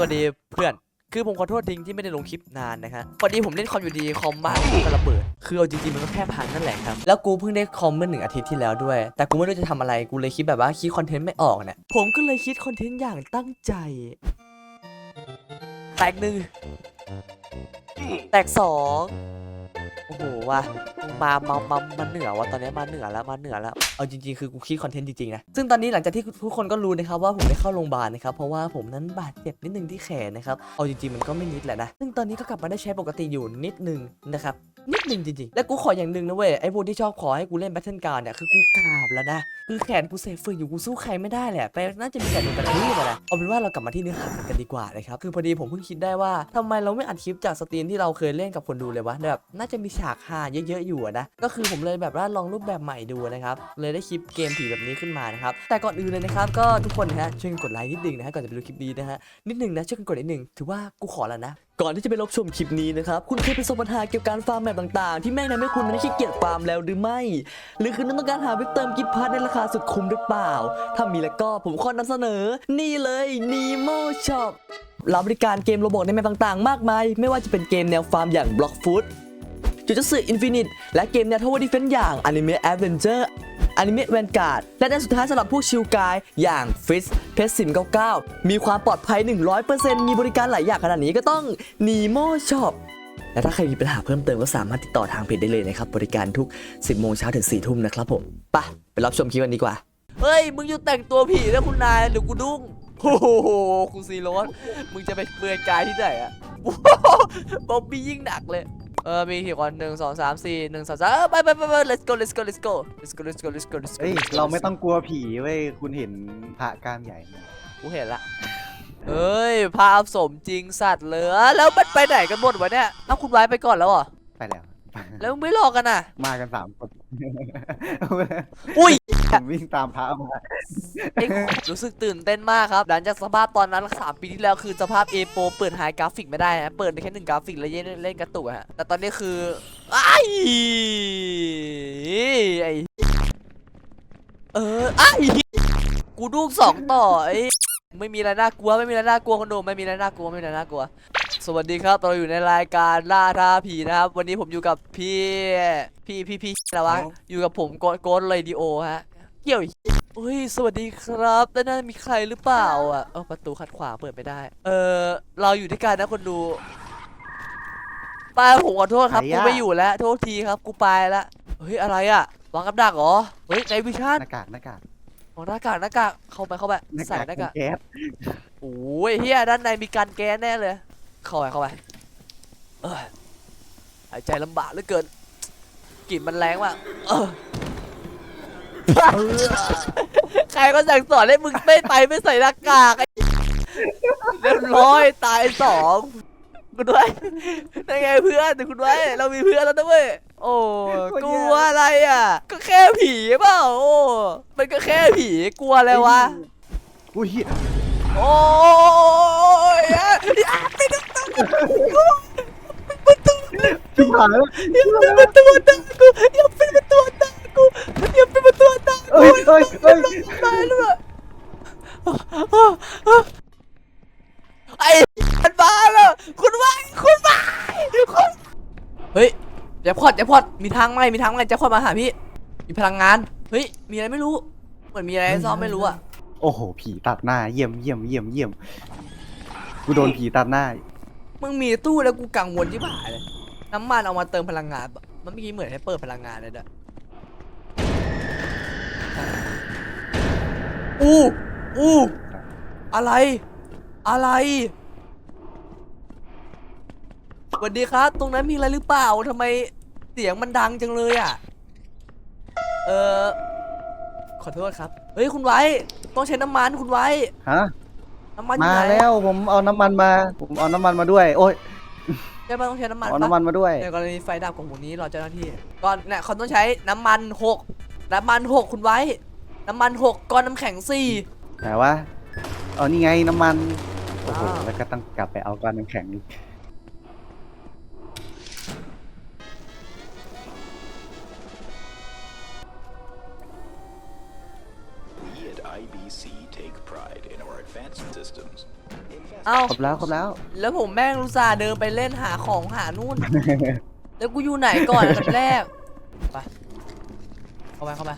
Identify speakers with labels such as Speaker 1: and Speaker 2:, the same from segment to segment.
Speaker 1: วัสดีเพื่อน คือผมขอโทษทิ้งที่ไม่ได้ลงคลิปนานนะครับพอดีผมเล่นคอมอยู่ดีคอมบ้านกูก็ระเบิด คือเอาจริงๆมันก็แค่พังนั่นแหละครับ แล้วกูเพิ่งได้คอมเมื่อหนึ่งอาทิตย์ที่แล้วด้วย แต่กูไม่รู้จะทำอะไร กูเลยคิดแบบว่าคิดคอนเทนต์ไม่ออกเนี่ยผมก็เลยคิดคอนเทนต์อย่างตั้งใจ แตกหนึ่งแตกสอง โอ้โหว่ะมามามามาเหนือว่ะตอนนี้มาเหนือแล้วมาเหนือแล้วเอาจริงๆคือกูคิดคอนเทนต์จริงๆนะซึ่งตอนนี้หลังจากที่ทุกคนก็รู้นะครับว่าผมได้เข้าโรงพยาบาลนะครับเพราะว่าผมนั้นบาดเจ็บนิดนึงที่แขนนะครับเอาจริงๆมันก็ไม่นิดแหละนะซึ่งตอนนี้ก็กลับมาได้ใช้ปกติอยู่นิดนึงนะครับนิดนึงจริงๆ และกูขออย่างหนึ่งนะเว้ย ไอ้พวกที่ชอบขอให้กูเล่นแบทเทิลการ์ดเนี่ย คือกูกราบแล้วนะ คือแขนกูเซฟฝืนอยู่กูสู้ใครไม่ได้แหละ ไปน่าจะมีแต่โดนกระทืบอะนะ เอาเป็นว่าเรากลับมาที่เนื้อหากันดีกว่านะครับ คือพอดีผมเพิ่งคิดได้ว่าทำไมเราไม่อัดคลิปจากสตรีมที่เราเคยเล่นกับคนดูเลยวะ แบบน่าจะมีฉากฮาเยอะๆอยู่นะ ก็คือผมเลยแบบว่าลองรูปแบบใหม่ดูนะครับ เลยได้คลิปเกมผีแบบนี้ขึ้นมานะครับ แต่ก่อนอื่นเลยนะครับ ก็ทุกคนนะฮะช่วยกดไลค์นิดนึงนะฮะก่อนจะไปดูคลิปนี้นะฮะนิดนึงนะช่วยกันกดนิดนึงถือว่ากูขอแล้วนะ ก่อนที่จะไปรับชมคลิปนี้นะครับคุณเคยประสบปัญหาเกี่ยวกับการฟาร์มแบบต่างๆ ที่แม่งทำให้คุณนั้นขี้เกียจฟาร์มแล้วหรือไม่ หรือคุณต้องการหาวิกเติมกิฟต์พาร์ทในราคาสุดคุ้มหรือเปล่า ถ้ามีแล้วก็ผมขอนำเสนอ นี่เลย Nemo Shop รับบริการเกมโรบอทในแมปต่างๆ มากมาย ไม่ว่าจะเป็นเกมแนวฟาร์มอย่าง Block Food จุดจัสื่อ Infinite และเกมแนว Tower Defense อย่าง Anime Adventure อนิเมะแวนการ์ดและในสุดท้ายสำหรับพวกชิลกายอย่างฟิสเพสซิม99 มีความปลอดภัย 100%มีบริการหลายอย่างขนาดนี้ก็ต้อง Nemo Shop และถ้าใครมีปัญหาเพิ่มเติมก็สามารถติดต่อทางเพจได้เลยนะครับ บริการทุก 10 โมงเช้าถึง 4 ทุ่มนะครับผมไปะไปรับชมคลิปกันดีกว่า เฮ้ย มึงอยู่แต่งตัวผีนะคุณนายเดี๋ยวกูดุ้งโอ้โหคุณซีโรสมึงจะไปเปลือยกายที่ไหนอะบ๊อบบี้ยิ่งหนักเลย เออ มีกี่คนหนึ่งสองสามสี่หนึ่งสองสามเออไปไปไปไป let's go let's go let's go let's go let's go let's go let's go
Speaker 2: เฮ้ย
Speaker 1: let's go
Speaker 2: เราไม่ต้องกลัวผีเว้ย คุณเห็นพระกล้ามใหญ่ไหม
Speaker 1: กูเห็นละเอ้ย ภาพสมจริงสัตว์เหลือ แล้วมันไปไหนกันหมดวะเนี่ย เอ้าคุณไว้ไปก่อนแล้วเหรอ
Speaker 2: ไปแล้ว
Speaker 1: แล้วมึงไม่รอกันอะ
Speaker 2: มากันสามคน
Speaker 1: อุ้ย
Speaker 2: ผมวิ่งตามพระมา
Speaker 1: ไอ้รู้สึกตื่นเต้นมากครับ หลังจากสภาพตอนนั้นสามปีที่แล้วคือสภาพ A โปรเปิดไฮกราฟิกไม่ได้นะเปิดได้แค่หนึ่งกราฟิกแล้วเล่นเล่นกระตุกอะฮะแต่ตอนนี้คือไอ้ายไอ้เออไอ้ายกูดูสองต่อไอ้ไม่มีอะไรน่ากลัวไม่มีอะไรน่ากลัวคนดูไม่มีอะไรน่ากลัวไม่มีอะไรน่ากลัว สวัสดีครับเราอยู่ในรายการล่าท้าผีนะครับ วันนี้ผมอยู่กับพี่พี่พี่พี่ อะไรวะอยู่กับผมโกโกดเรดิโอฮะ เกี่ยวอีกเฮ้ย สวัสดีครับด้านหน้ามีใครหรือเปล่าอะเออประตูขัดขวางเปิดไม่ได้ เออเราอยู่ด้วยกันนะคนดูไปผมขอโทษครับ กูไม่อยู่แล้ว โทษทีครับ กูไปแล้ว เฮ้ย อะไรอะ วางกับดักเหรอ เฮ้ยในวิชั่น
Speaker 2: หน้ากากหน้ากาก
Speaker 1: ของหน้ากากหน้ากาก เข้าไปเข้าไป
Speaker 2: หน้า
Speaker 1: ใส่
Speaker 2: กาก
Speaker 1: หน้ากาก
Speaker 2: แก๊ส
Speaker 1: โอ้ยเฮียด้านในมีการแก๊สแน่เลย เข้าไปเข้าไป เออหายใจลำบากเหลือเกิน กลิ่นมันแรงว่ะเออใครก็สั่งสอนให้มึงไม่ไปไม่ใส่หน้ากากไอ้เรียบร้อยตายสองคุณด้วยได้ไงเพื่อนคุณด้วยเรามีเพื่อนแล้วนะเว้ยโอ้กลัวอะไรอะ ก็แค่ผีเปล่าโอ้มันก็แค่ผีกลัวอะไรวะ
Speaker 2: อุ้ยเหี้ย
Speaker 1: โอ้ยอะอย่าปิดประตู
Speaker 2: จุ๊บหายแล้ว
Speaker 1: อย่าปิดประตูตากูอย่าปิดประตูตากูอย่าปิดประตูตากู
Speaker 2: เอ้ยเอ้ยเอ้ย
Speaker 1: ตายแล้วอะไอ้มันมาแล้วคุณวายคุณวายคุณเฮ้ยแจ็คพอตแจ็คพอตมีทางไหมมีทางไหมแจ็คพอตมาหาพี่มีพลังงานเฮ้ยมีอะไรไม่รู้เหมือนมีอะไรให้ซ่อมไม่รู้อะ
Speaker 2: โอ้โห ผีตัดหน้า เยี่ยมเยี่ยมเยี่ยมเยี่ยมกูโดนผีตัดหน้า
Speaker 1: มึงมีตู้แล้วกูกังวลที่บ่ายเลย น้ำมันเอามาเติมพลังงานปะมันเมื่อกี้เหมือนให้เปิดพลังงานเลยด้วยอู้อู้อะไร อะไรสวัสดีครับ ตรงนั้นมีอะไรหรือเปล่าทำไมเสียงมันดังจังเลยอะ เออขอโทษครับ เฮ้ย คุณไว้ ต้องใช้น้ำมันคุณไว้
Speaker 2: ฮะ
Speaker 1: น้ำมันอยู่
Speaker 2: มา
Speaker 1: ไหน
Speaker 2: แล้วผมเอาน้ำมันมา ผมเอาน้ำมันมาด้วย โอ้ย
Speaker 1: ใช่ไหมต้องใช้น้ำมัน
Speaker 2: เอา
Speaker 1: ปะ
Speaker 2: น้ำมันมาด้วย
Speaker 1: ในกรณีไฟดับของหมูนี้เราเจ้าหน้าที่ก่อนเนี่ยเขาต้องใช้น้ำมันหกน้ำมันหกคุณไว้ น้ำมันหกก้อนน้ำแข็งสี่
Speaker 2: แต่ว่าเอานี่ไงน้ำมัน โอ้โห
Speaker 1: อ้าว
Speaker 2: แล้วก็ต้องกลับไปเอาก้อนน้ำแข็งอีก
Speaker 1: เอ้า
Speaker 2: ครบแล้วครบแล้ว
Speaker 1: แล้วผมแม่งรู้ส่าห์เดินไปเล่นหาของหานู่น แล้วกูอยู่ไหนก่อนอันดับแรก ไป เข้าไปเข้าไป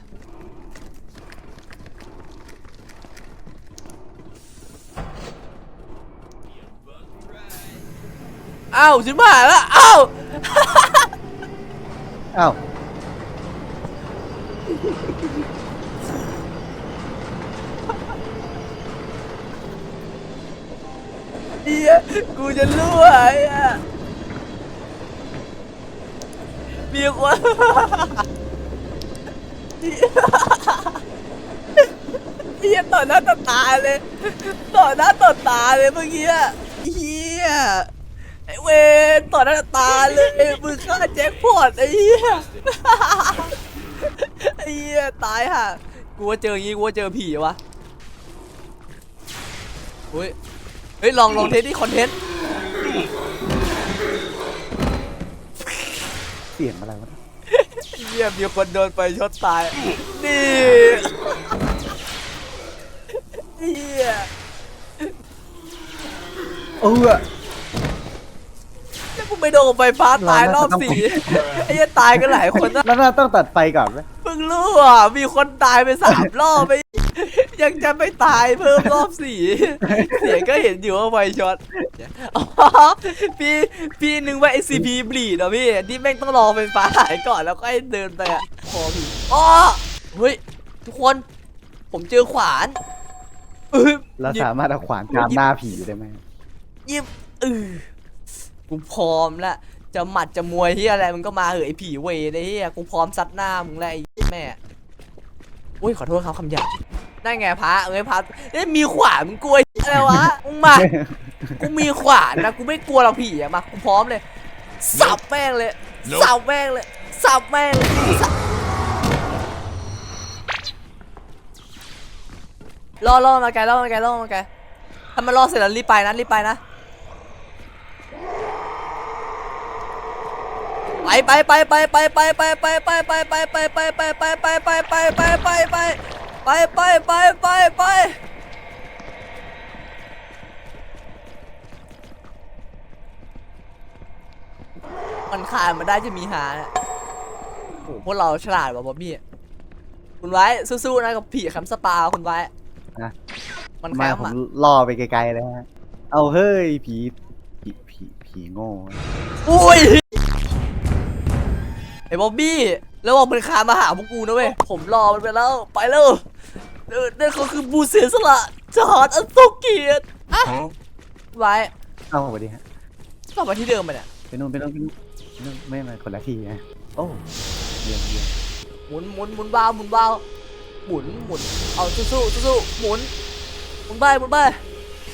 Speaker 1: อ้าวฉันผ่านแล้วอ้าว
Speaker 2: อ้าว
Speaker 1: เฮียกูจะรั่วไอ้อะมีคนเฮียต่อหน้าต่อตาเลย ต่อหน้าต่อตาเลยเมื่อกี้อะเฮียไอเวนต่อหน้าต่อตาเลยมึงฆ่าแจ็คพอตไอ้เฮียไอ้เฮียตายห่ะกูว่าเจออย่างงี้กูว่าเจอผีวะเฮ้ย เฮ้ยลองลองเทสที่คอนเทนต์
Speaker 2: เสียงอะไรวะ
Speaker 1: เยี่ยมมีคนโดนไปช็อตตาย นี่เฮีย
Speaker 2: เออ
Speaker 1: แล้วกูไปโดนไฟฟ้าตายรอบสี่ไอ้เหี้ยตายกันหลายคนนะ
Speaker 2: แล้วน่าต้องตัดไฟก่อนไหม
Speaker 1: เพิ่งรู้อะ มีคนตายไปสามรอบไป ยังจะไม่ตายเพิ่มรอบสี่เสียงก็เห็นอยู่ว่าไฟช็อตอ๋อพี่พี่นึกว่า SCP บลีดอะพี่ที่แม่งต้องรอไฟฟ้าหายก่อนแล้วก็ให้เดินไปอะคอพี่อ๋อเฮ้ยทุกคนผมเจอขวานเออ
Speaker 2: เราสามารถเอาขวานจามหน้าผีได้ไหม
Speaker 1: ยิบเออกูพร้อมแล้วจะหมัดจะมวยที่อะไรมึงก็มาเหอะไอ้ผีเวรไอ้เหี้ยกูพร้อมซัดหน้ามึงแล้วไอ้แม่อุ้ยขอโทษครับคำหยาบ นั่นไงพระเอ้ยพระเอ้ยมีขวานมึงกลัวอะไรวะมึงมากูมีขวานนะกูไม่กลัวเราผีอะมากูพร้อมเลยสับแม่งเลยสับแม่งเลยสับแม่งเลยสับรอรอมาไกลรอมาไกลรอมาไกลถ้ามันรอเสร็จแล้วรีบไปนะรีบไปนะไปไปไปไปไปไปไปไปไปไปไปไปไปไปไปไปไปไป ไปไปไปไปไปมันคานมาได้จะมีหานี่โอ้โหพวกเราฉลาดว่ะบอบบี้คุณไว้สู้ๆนะกับผีแคมสปาคุณไว้
Speaker 2: นะ
Speaker 1: มันแคม่ม
Speaker 2: ผม
Speaker 1: อ
Speaker 2: ล่อไปไกลๆเลยฮะ เอาเฮ้ยผีผีผีผีโง่
Speaker 1: อุ้ยไอ้บอบบี้ แล้วบอกมันคานมาหาพวกกูนะเว้ย ผมรอมันไปแล้ว ไปแล้วเออนั่นเขาคือบูเสียสละจอดอันทรงเกียรติอะไว้
Speaker 2: เอาสวัสดีฮะ
Speaker 1: กลับมาที่เดิมไปเนี่ย
Speaker 2: ไปนู่นไปนู่นไปนู่นไปนู่นไม่มาคนละทีนะโอ้เยี่ยมเยี่ยม
Speaker 1: หมุนหมุนหมุนบ้าวหมุนบ้าวหมุนหมุนเอาสู้สู้สู้สู้หมุนหมุนไปหมุนไป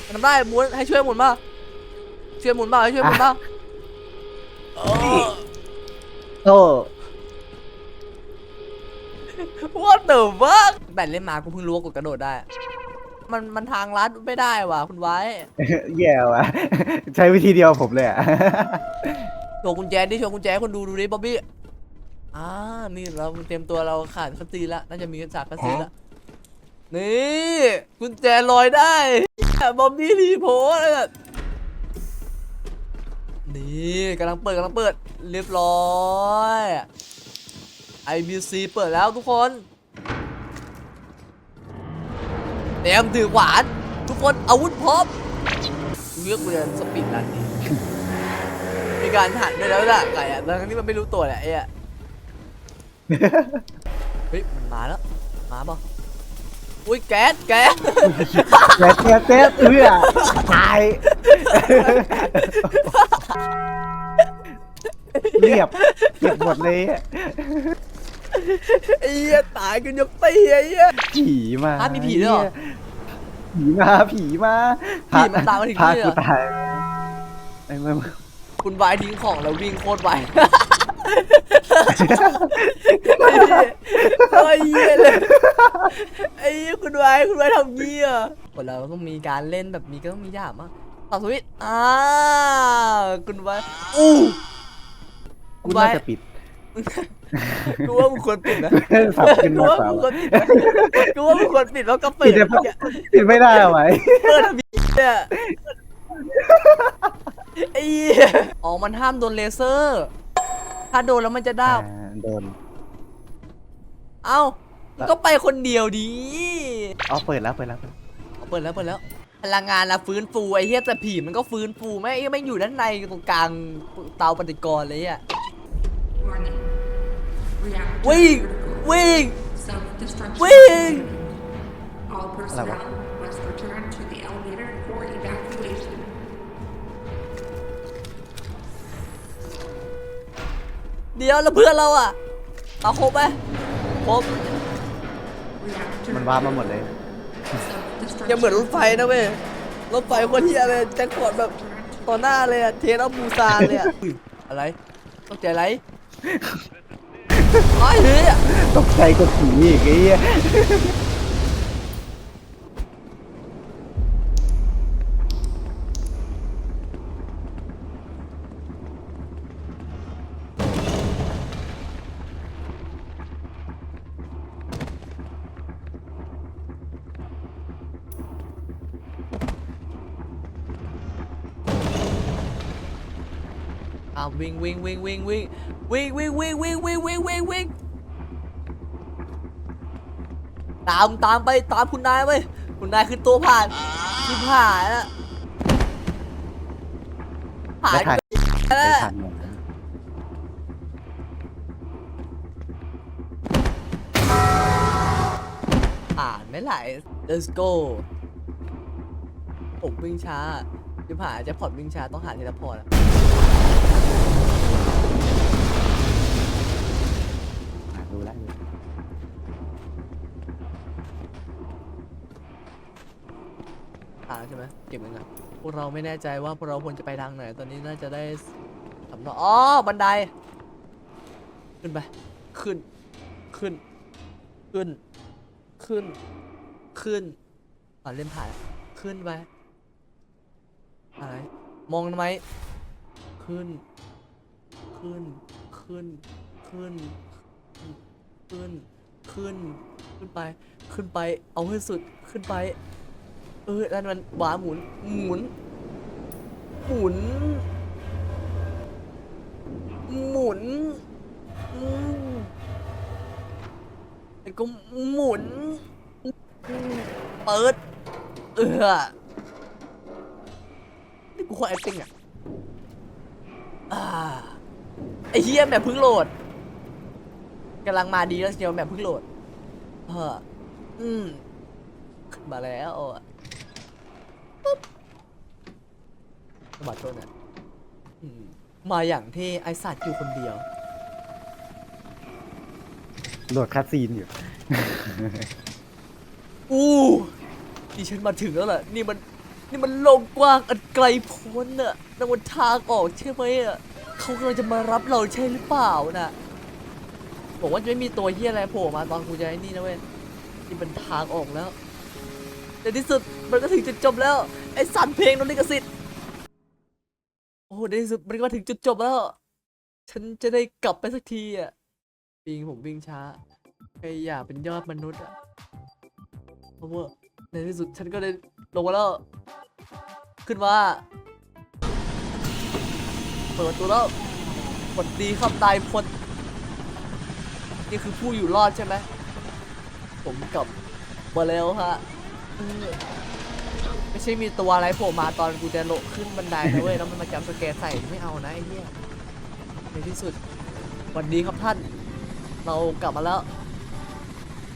Speaker 1: มันทำได้หมุนให้ช่วยหมุนมาช่วยหมุนบ้าให้ช่วยหมุนบ้าเออ
Speaker 2: โอ้
Speaker 1: What the fuck แบตเล่นมากูเพิ่งรู้ว่ากดกระโดดได้ มันมันทางลัดไม่ได้ว่ะคุณไว้
Speaker 2: แย่ว่ะ ใช้วิธีเดียวผมเลยอะ
Speaker 1: โชว์กุญแจดิโชว์กุญแจให้คนดูดูดิบ๊อบบี้อ่านี่เราเตรียมตัวเราขาดคัตซีนแล้วน่าจะมีฉากคัตซีนแล้วนี่กุญแจลอยได้บ๊อบบี้รีโพสต์อะนี่กำลังเปิดกำลังเปิด เรียบร้อย IBC เปิดแล้วทุกคนเตรียมถือขวาน ทุกคนอาวุธพร้อมกูเลือกกูจะสปีดรันนี่มีการหันด้วยแล้วล่ะไก่อะทั้งที่มันไม่รู้ตัวแหละไอ้อะเฮ้ยมันมาแล้วมาเปล่ะอุ้ยแก๊สแก๊ส
Speaker 2: แจ๊ดแจ๊ดแจ๊ดเอื้อตายเรียบเรียบหมดเลยอะ
Speaker 1: ไอ้เหี้ยตายกันยกตีไอ้เหี้ย
Speaker 2: ผีมา
Speaker 1: อะมีผีด้วยเหรอ
Speaker 2: ผีมาผีมา
Speaker 1: ผีมันตามมาถึง
Speaker 2: พา
Speaker 1: นี่เหรอ
Speaker 2: กูตายไอ้เมื่อ
Speaker 1: คุณวายทิ้งของแล้ววิ่งโคตรไวไอ้เหี้ยเลยไอ้เหี้ยคุณวายคุณวายทำงี้อะคนเราต้องมีการเล่นแบบนี้ก็ต้องมีหยาบมั้งต่อสวิตช์อ่าคุณวายอู้คุ
Speaker 2: กู
Speaker 1: ณวา
Speaker 2: น่ายจะปิด
Speaker 1: กูว่ามึงควรปิดนะ
Speaker 2: สับขึ้น
Speaker 1: กู
Speaker 2: มา
Speaker 1: ว่า
Speaker 2: สา
Speaker 1: มึ
Speaker 2: ว
Speaker 1: งควรปิดนะกูว่ามึงควรปิดแล้วก็เปิ
Speaker 2: ปิ
Speaker 1: ด
Speaker 2: ดได้ปะปิดไม่ได้เอาไว้
Speaker 1: เปิดทำไมเนี่ยอ๋อมันห้ามโดนเลเซอร์ ถ้าโดนแล้วมันจะดับ
Speaker 2: อ่าโดน
Speaker 1: เอ้ามึงก็ไปคนเดียวดี
Speaker 2: อ๋อเปิดแล้วเปิดแล้วเปิด
Speaker 1: เปิดแล้วเปิดแล้วพลังงานละฟื้นฟูไอ้เหี้ยแต่ผีมันก็ฟื้นฟูไม่งไอ้ไม่งอยู่ด้านในตรงกลางเตาปฏิกรณ์เลยอะ
Speaker 3: Warning. Reactor
Speaker 1: วิ่ง
Speaker 3: critical.
Speaker 1: วิ่ง
Speaker 3: Self-destruction.
Speaker 1: วิ่ง
Speaker 3: All personnel must return to the elevator for evacuation.
Speaker 1: เดี๋ยวแล้วเพื่อนเราอะเอาครบไหมครบ
Speaker 3: Reactor
Speaker 2: มันว่ามาหมดเลย
Speaker 3: self-destruction.
Speaker 1: อย่าเหมือนรถไฟนะเว้ยรถไฟคนเฮียเลยแจ็คพอตแบบต่อหน้าเลยอะเทนอัพมูซานเลยอะอุ๊ยอะไรตกใจอะไร ไอ้เฮ้ย
Speaker 2: ตกใจกดผีอีกไอ้เหี้ย
Speaker 1: อ่าวิ่งวิ่งวิ่งวิ่งวิ่งวิ่งวิ่งวิ่งวิ่งวิ่งวิ่งวิ่งวิ่งตามตามไปตามคุณนายไปคุณนายคือตัวผ่านที่ผ่านอะผ่าน
Speaker 2: ไม่ทัน
Speaker 1: แล้
Speaker 2: ไม่
Speaker 1: ว
Speaker 2: ทันหมด
Speaker 1: ผ่านไม่ไหล let's go ผมวิ่งช้าที่ผ่านจะพอดวิ่งช้าต้องหาเทเลพอร์ตอะ
Speaker 2: ดูแล้ว
Speaker 1: ทาใช่ไหมเก็บเงินก่อนพวกเราไม่แน่ใจว่าพวกเราควรจะไปทางไหน ตอนนี้น่าจะได้สำรองอ๋อ บันได ขึ้นไป ขึ้น ขึ้น ขึ้น ขึ้น ขึ้นอ่าเล่นถ่ายขึ้นไปอะไรมองทำไม ขึ้น ขึ้น ขึ้น ขึ้น ขึ้น ขึ้น ขึ้นไป ขึ้นไป เอาให้สุด ขึ้นไป เออแล้วมันหวาหมุน หมุน หมุน หมุนอืมแล้วก็หมุน เปิด เออนี่กูขอ acting อะ อ่าไอ้เฮียแมปเพิ่งโหลดกำลังมาดีแล้วเชียวแมปเพิ่งโหลดเอออืมขึ้นมาแล้วอะสมัครต้นเนี่ยอืมมาอย่างที่ไอสัตว์อยู่คนเดียว
Speaker 2: โหลดคัดซีนอยู่
Speaker 1: อู้นี่ฉันมาถึงแล้วล่ะนี่มัน นี่มันโลกกว้างอันไกลโพ้นน่ะนั่นมันทางออกใช่ไหมอะเขากำลังจะมารับเราใช่หรือเปล่าน่ะบอกว่าจะไม่มีตัวเฮียอะไรโผล่มาตอนกูจะไอ้นี่นะเว้ยนี่เป็นทางออกแล้วในที่สุดมันก็ถึงจุดจบแล้วไอ้สันเพลงโดนลิขสิทธิ์โอ้โหในที่สุดมันก็ถึงจุดจบแล้ว ฉันจะได้กลับไปสักทีอะวิ่งผมวิ่งช้าแค่อยากเป็นยอดมนุษย์อะเพราะว่าในที่สุดฉันก็ได้ ลงมาแล้ว ขึ้นมา เปิดประตูแล้วสวัสดีครับนายพลนี่คือผู้อยู่รอดใช่ไหม ผมกลับมาแล้วฮะ ไม่ใช่มีตัวอะไรโผล่มาตอนกูจะโลขึ้นบันไดนะเว้ย แล้วมันมาจับสแกร์ใส่ไม่เอานะไอ้เหี้ยในที่สุดสวัสดีครับท่าน เรากลับมาแล้ว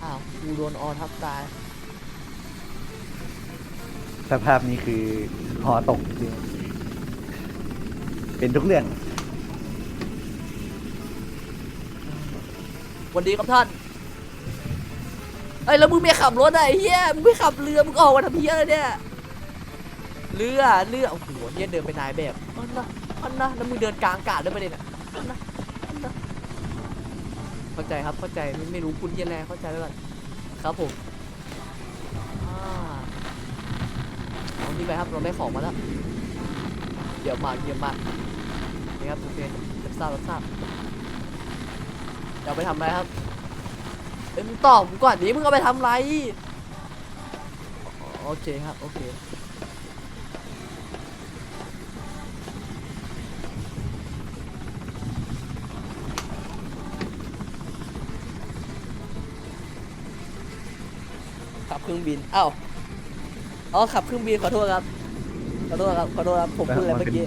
Speaker 1: อ้าวกูโดนออทับตาย
Speaker 2: สภาพนี้คือหอตกจริงเป็นทุกเรื่อง
Speaker 1: วันดีครับท่านเอ้ยแล้วมึงไม่ขับรถอะไอ้เหี้ยมึงไม่ขับเรือมึงออกมาทำเหี้ยอะไรเนี่ยเรือเรือโอ้โหเหี้ยเดินไปนายแบบอันนะอันนะแล้วมึงเดินกลางอากาศด้วยประเด็นอะอันนะอันนะเข้าใจครับเข้าใจไม่ไม่รู้คุณเหี้ยอะไรเข้าใจแล้วกันครับผม เอาที่ไปครับเราได้ของมาแล้วเดี๋ยวมาเยี่ยมมากนี่ครับโอเครับทราบรับทราเดี๋ยวไปทำอะไรครับเอ็มตอบผมก่อนดิมึงเอาไปทำไรโอเคครับโอเคขับเครื่องบินอ้าว อ๋อขับเครื่องบินขอโทษครับขอโทษครับขอโทษครับผมพูดอะไรเมื่อกี้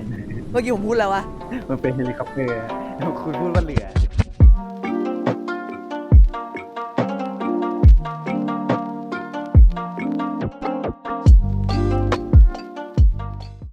Speaker 1: เมื่อกี้ผมพูดอะไรวะ
Speaker 2: มันเป็นเฮลิคอปเตอร์คุณพูดว่าเรือ